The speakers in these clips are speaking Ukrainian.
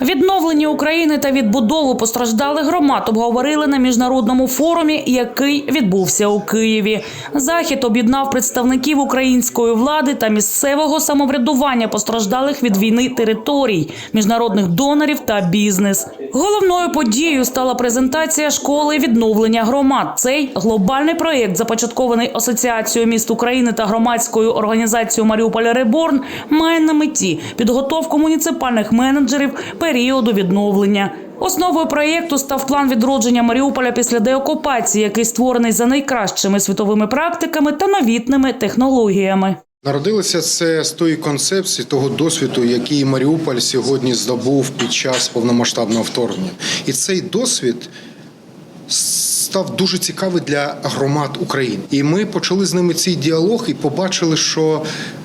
Відновлення України та відбудову постраждалих громад обговорили на міжнародному форумі, який відбувся у Києві. Захід об'єднав представників української влади та місцевого самоврядування постраждалих від війни територій, міжнародних донорів та бізнес. Головною подією стала презентація школи відновлення громад. Цей глобальний проєкт, започаткований Асоціацією міст України та громадською організацією Маріуполь Реборн, має на меті підготовку муніципальних менеджерів періоду відновлення. Основою проєкту став план відродження Маріуполя після деокупації, який створений за найкращими світовими практиками та новітними технологіями. Народилося це з тої концепції, того досвіду, який Маріуполь сьогодні здобув під час повномасштабного вторгнення. І цей досвід став дуже цікавий для громад України. І ми почали з ними цей діалог і побачили, що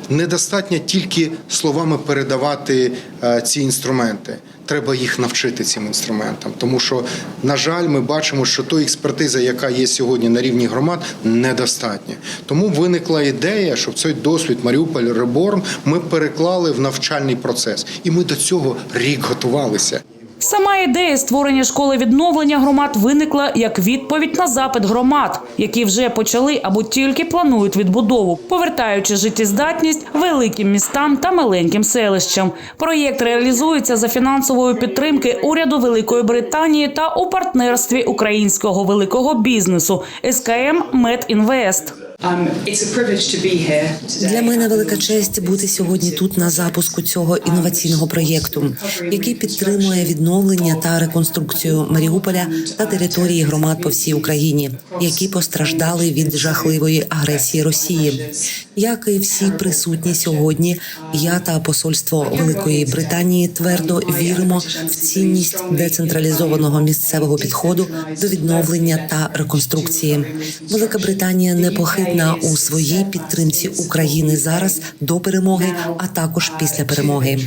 недостатньо тільки словами передавати е, ці інструменти. Треба їх навчити цим інструментам, тому що, на жаль, ми бачимо, що той експертиза, яка є сьогодні на рівні громад, недостатня. Тому виникла ідея, щоб цей досвід Маріуполь Реборн ми переклали в навчальний процес, і ми до цього рік готувалися. Сама ідея створення школи відновлення громад виникла як відповідь на запит громад, які вже почали або тільки планують відбудову, повертаючи життєздатність великим містам та маленьким селищам. Проєкт реалізується за фінансової підтримки уряду Великої Британії та у партнерстві українського великого бізнесу СКМ Медінвест. Um. Для мене велика честь бути сьогодні тут на запуску цього інноваційного проєкту, який підтримує відновлення та реконструкцію Маріуполя та території громад по всій Україні, які постраждали від жахливої агресії Росії. Як і всі присутні сьогодні, я та посольство Великої Британії твердо віримо в цінність децентралізованого місцевого підходу до відновлення та реконструкції. Велика Британія непохитна у своїй підтримці України зараз до перемоги, а також після перемоги.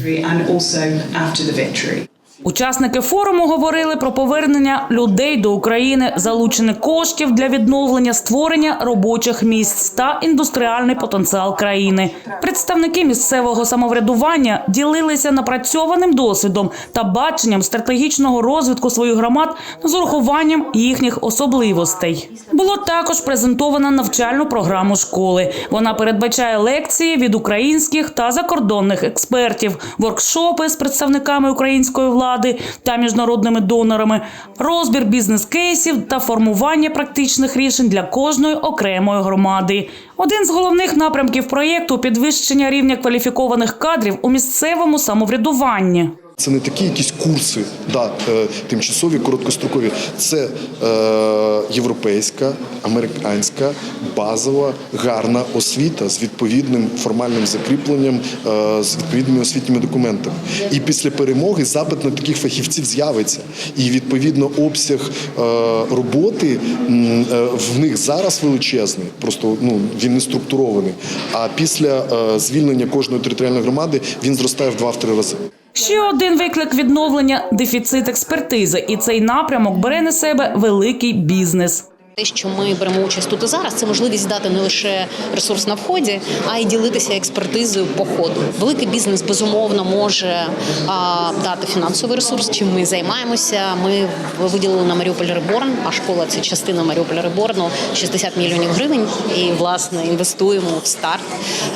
Учасники форуму говорили про повернення людей до України, залучення коштів для відновлення, створення робочих місць та індустріальний потенціал країни. Представники місцевого самоврядування ділилися напрацьованим досвідом та баченням стратегічного розвитку своїх громад з урахуванням їхніх особливостей. Було також презентовано навчальну програму школи. Вона передбачає лекції від українських та закордонних експертів, воркшопи з представниками української влади та міжнародними донорами, розбір бізнес-кейсів та формування практичних рішень для кожної окремої громади. Один з головних напрямків проєкту підвищення рівня кваліфікованих кадрів у місцевому самоврядуванні. Це не такі якісь курси, да, е, тимчасові, короткострокові. Це е, європейська, американська, базова, гарна освіта з відповідним формальним закріпленням, е, з відповідними освітніми документами. І після перемоги запит на таких фахівців з'явиться. І відповідно обсяг е, роботи е, в них зараз величезний, просто ну він не структурований. А після е, звільнення кожної територіальної громади він зростає в 2-3 рази. Ще один виклик відновлення дефіцит експертизи, і цей напрямок бере на себе великий бізнес. Те, що ми беремо участь тут і зараз, це можливість дати не лише ресурс на вході, а й ділитися експертизою по ходу. Великий бізнес безумовно може а, дати фінансовий ресурс. Чим ми займаємося? Ми виділили на Маріуполь Реборн, а школа це частина Маріуполь Реборну 60 мільйонів гривень. І власне інвестуємо в старт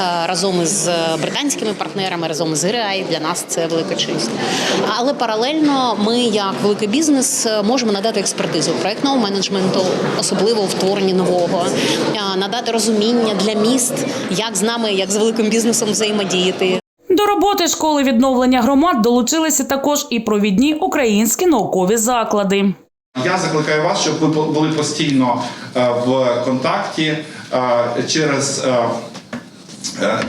а, разом із британськими партнерами, разом із ГРАІ. Для нас це велика честь. Але паралельно ми, як великий бізнес, можемо надати експертизу проектного менеджменту особливо в творенні нового, надати розуміння для міст, як з нами, як з великим бізнесом взаємодіяти. До роботи школи відновлення громад долучилися також і провідні українські наукові заклади. Я закликаю вас, щоб ви були постійно е, в контакті е, через, е,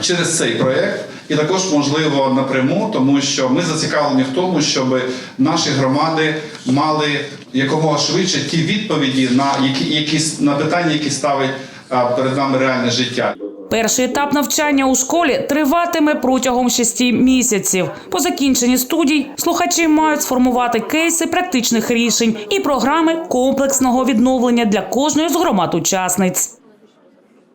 через цей проєкт. І також можливо напряму, тому що ми зацікавлені в тому, щоб наші громади мали якомога швидше ті відповіді на які, які на питання, які ставить е, перед нами реальне життя. Перший етап навчання у школі триватиме протягом шести місяців. По закінченні студій слухачі мають сформувати кейси практичних рішень і програми комплексного відновлення для кожної з громад учасниць.